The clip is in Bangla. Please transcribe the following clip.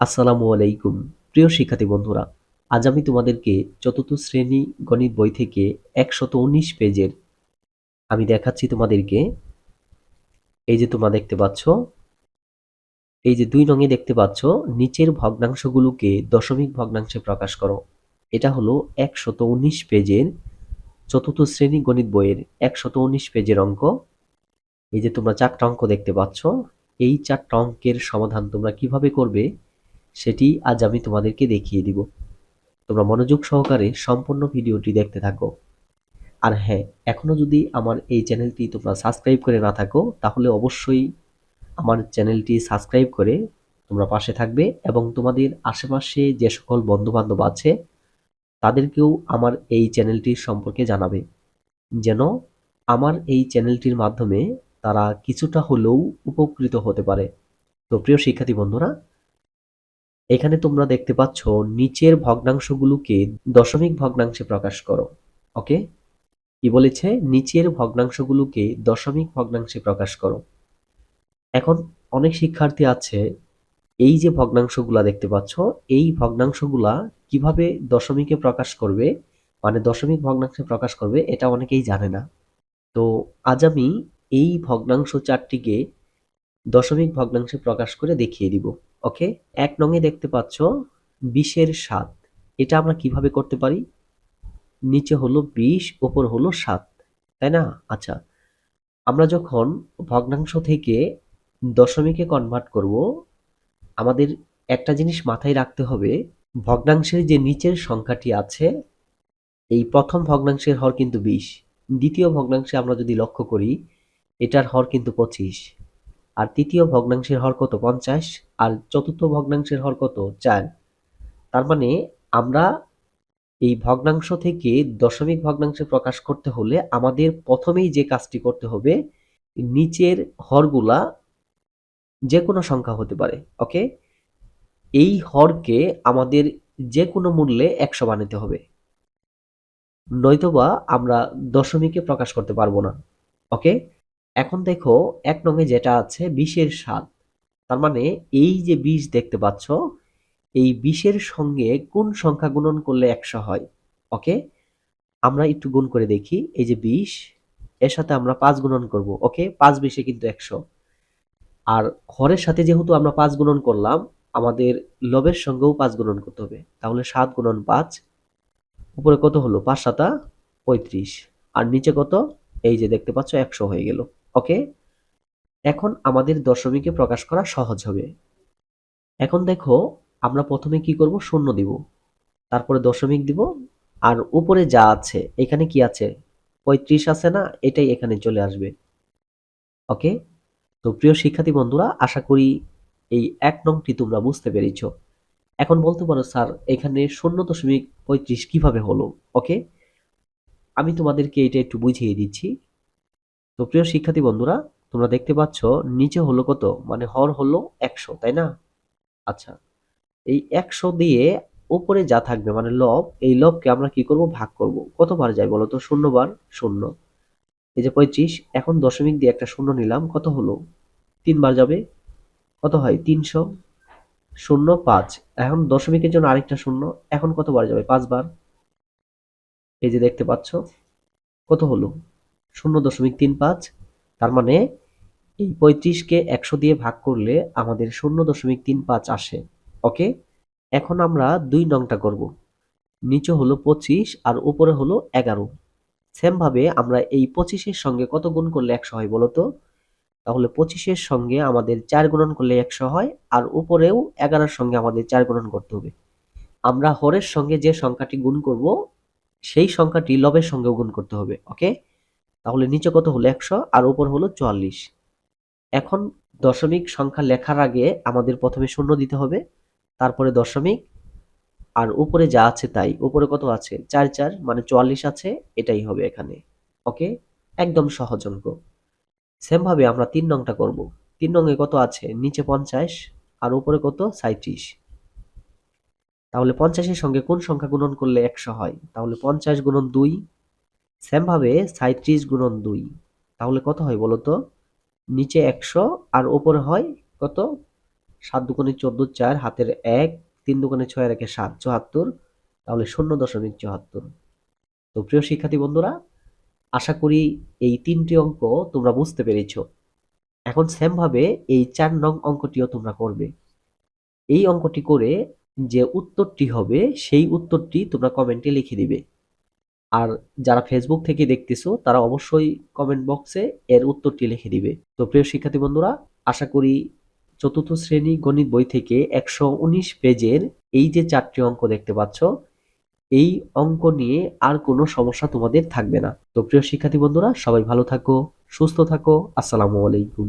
আসসালামু আলাইকুম, প্রিয় শিক্ষার্থী বন্ধুরা। আজ আমি তোমাদেরকে চতুর্থ শ্রেণি গণিত বই থেকে একশত উনিশ পেজের আমি দেখাচ্ছি তোমাদেরকে। এই যে তোমরা দেখতে পাচ্ছ, এই যে দুই রঙে দেখতে পাচ্ছ, নিচের ভগ্নাংশগুলোকে দশমিক ভগ্নাংশে প্রকাশ করো। এটা হলো একশত উনিশ পেজের চতুর্থ শ্রেণি গণিত বইয়ের একশত উনিশ পেজের অঙ্ক। এই যে তোমরা চারটা অঙ্ক দেখতে পাচ্ছ, এই চারটা অঙ্কের সমাধান তোমরা কীভাবে করবে সেটি আজ আমি তোমাদেরকে দেখিয়ে দিব। তোমরা মনোযোগ সহকারে সম্পূর্ণ ভিডিওটি দেখতে থাকো। আর হ্যাঁ এখনও যদি আমার এই চ্যানেলটি তোমরা সাবস্ক্রাইব করে না থাকো, তাহলে অবশ্যই আমার চ্যানেলটি সাবস্ক্রাইব করে তোমরা পাশে থাকবে এবং তোমাদের আশেপাশে যে সকল বন্ধুবান্ধব আছে, তাদেরকেও আমার এই চ্যানেলটির সম্পর্কে জানাবে। যেন আমার এই চ্যানেলটির মাধ্যমে তারা কিছুটা হলেও উপকৃত হতে পারে। তো প্রিয় শিক্ষার্থী বন্ধুরা এখানে তোমরা দেখতে পাচ্ছ নিচের ভগ্নাংশগুলোকে দশমিক ভগ্নাংশে প্রকাশ করো, ওকে? কি বলেছে? নিচের ভগ্নাংশগুলোকে দশমিক ভগ্নাংশে প্রকাশ করো। এখন অনেক শিক্ষার্থী আছে, এই যে ভগ্নাংশগুলা দেখতে পাচ্ছ, এই ভগ্নাংশগুলা কীভাবে দশমিকে প্রকাশ করবে মানে দশমিক ভগ্নাংশে প্রকাশ করবে, এটা অনেকেই জানে না। তো আজ আমি এই ভগ্নাংশ চারটিকে দশমিক ভগ্নাংশে প্রকাশ করে দেখিয়ে দিব। ওকে? এক নঙে দেখতে পাচ্ছ বিশের সাত এটা আমরা কীভাবে করতে পারি? নিচে হলো বিশ ওপর হলো সাত তাই না? আচ্ছা আমরা যখন ভগ্নাংশ থেকে দশমিকে কনভার্ট করব, আমাদের একটা জিনিস মাথায় রাখতে হবে, ভগ্নাংশের যে নিচের সংখ্যাটি আছে, এই প্রথম ভগ্নাংশের হর কিন্তু বিশ দ্বিতীয় ভগ্নাংশে আমরা যদি লক্ষ্য করি, এটার হর কিন্তু পঁচিশ। আর তৃতীয় ভগ্নাংশের হর কত? পঞ্চাশ। আর চতুর্থ ভগ্নাংশের হর কত? চার। তার মানে আমরা এই ভগ্নাংশ থেকে দশমিক ভগ্নাংশে প্রকাশ করতে হলে আমাদের প্রথমেই যে কাজটি করতে হবে, নিচের হরগুলা যে কোনো সংখ্যা হতে পারে, ওকে? এই হরকে আমাদের যে কোনো মূল্যে একশো বানাতে হবে। নয়তোবা আমরা দশমিকে প্রকাশ করতে পারব না, ওকে? এখন দেখো, এক নঙে যেটা আছে বিশের সাত তার মানে এই যে বিশ দেখতে পাচ্ছ, এই বিশের সঙ্গে কোন সংখ্যা গুণন করলে একশো হয়? ওকে? আমরা একটু গুণ করে দেখি। এই যে বিশ এর সাথে আমরা পাঁচ গুণন করব, ওকে? পাঁচ বিশে কিন্তু একশো। আর হরের সাথে যেহেতু আমরা পাঁচ গুণন করলাম, আমাদের লবের সঙ্গেও পাঁচ গুণন করতে হবে। তাহলে সাত গুণন পাঁচ, উপরে কত হলো? পাঁচ সাতা পঁয়ত্রিশ। আর নিচে কত? এই যে দেখতে পাচ্ছ, একশো হয়ে গেল। ওকে? এখন আমাদের দশমিকে প্রকাশ করা সহজ হবে। এখন দেখো, আমরা প্রথমে কি করব? শূন্য দিব। তারপরে দশমিক দিব। আর উপরে যা আছে, এখানে কি আছে? পঁয়ত্রিশ আছে না? এটাই এখানে চলে আসবে। ওকে? তো প্রিয় শিক্ষার্থী বন্ধুরা, আশা করি এই এক নংটি তোমরা বুঝতে পেরেছ। এখন বলতে পারো, স্যার, এখানে শূন্য দশমিক পঁয়ত্রিশ কীভাবে হলো? ওকে? আমি তোমাদেরকে এটা একটু বুঝিয়ে দিচ্ছি। তো প্রিয় শিক্ষার্থী বন্ধুরা, তোমরা দেখতে পাচ্ছ নিচে হলো কত? মানে হর হলো একশো, তাই না? আচ্ছা এই একশো দিয়ে উপরে যা থাকবে মানে লব, এই লবকে আমরা কি করব? ভাগ করব। কতবার যায় বলো তো? শূন্য বার শূন্য। এই যে পঁয়ত্রিশ, এখন দশমিক দিয়ে একটা শূন্য নিলাম, কত হলো? তিনবার যাবে। কত হয়? তিনশো। শূন্য পাঁচ, এখন দশমিকের জন্য আরেকটা শূন্য, এখন কতবার যাবে? পাঁচবার। এই যে দেখতে পাচ্ছ, কত হলো? শূন্য দশমিক তিন পাঁচ, তার মানে এই পঁয়ত্রিশকে একশো দিয়ে ভাগ করলে আমাদের শূন্য দশমিক তিন পাঁচ আসে। ওকে? এখন আমরা দুই নংটা করব। নিচে হলো পঁচিশ আর উপরে হলো এগারো। সেমভাবে আমরা এই পঁচিশের সঙ্গে কত গুণ করলে একশো হয় বলতো তাহলে পঁচিশের সঙ্গে আমাদের চার গুণন করলে একশো হয় আর উপরেও এগারোর সঙ্গে আমাদের চার গুণন করতে হবে। আমরা হরের সঙ্গে যে সংখ্যাটি গুণ করব, সেই সংখ্যাটি লবের সঙ্গেও গুণ করতে হবে, ওকে? তাহলে নিচে কত হলো একশো, আর উপর হলো চুয়াল্লিশ। এখন দশমিক সংখ্যা লেখার আগে আমাদের প্রথমে শূন্য দিতে হবে, তারপরে দশমিক, আর উপরে যা আছে তাই। উপরে কত আছে? চার চার মানে চুয়াল্লিশ আছে, এটাই হবে এখানে। ওকে? একদম সহজ অঙ্ক। সেমভাবে আমরা তিন নংটা করব। তিন নংয়ে কত আছে? নিচে পঞ্চাশ, আর উপরে কত? সাঁত্রিশ তাহলে পঞ্চাশের সঙ্গে কোন সংখ্যা গুণন করলে একশো হয়? তাহলে পঞ্চাশ গুণন দুই সেমভাবে সাঁত্রিশ গুণন দুই। তাহলে কত হয় বলো তো? নিচে একশো আর ওপরে হয় কত? সাত দুগুণে চোদ্দ চার, হাতের এক, তিন দুগুণে ছয় রেখে সাত, চুয়াত্তর। তাহলে শূন্য দশমিক চুয়াত্তর। তো প্রিয় শিক্ষার্থী বন্ধুরা, আশা করি এই তিনটি অঙ্ক তোমরা বুঝতে পেরেছ। এখন সেমভাবে এই চার নং অঙ্কটিও তোমরা করবে। এই অঙ্কটি করে যে উত্তরটি হবে, সেই উত্তরটি তোমরা কমেন্টে লিখে দিবে। আর যারা ফেসবুক থেকে দেখতেছো, তারা অবশ্যই কমেন্ট বক্সে এর উত্তরটি লিখে দিবে। তো প্রিয় শিক্ষার্থী বন্ধুরা, আশা করি চতুর্থ শ্রেণি গণিত বই থেকে একশো উনিশ পেজের এই যে চারটি অঙ্ক দেখতে পাচ্ছ, এই অঙ্ক নিয়ে আর কোনো সমস্যা তোমাদের থাকবে না। তো প্রিয় শিক্ষার্থী বন্ধুরা, সবাই ভালো থাকো, সুস্থ থাকো, আসসালামু আলাইকুম।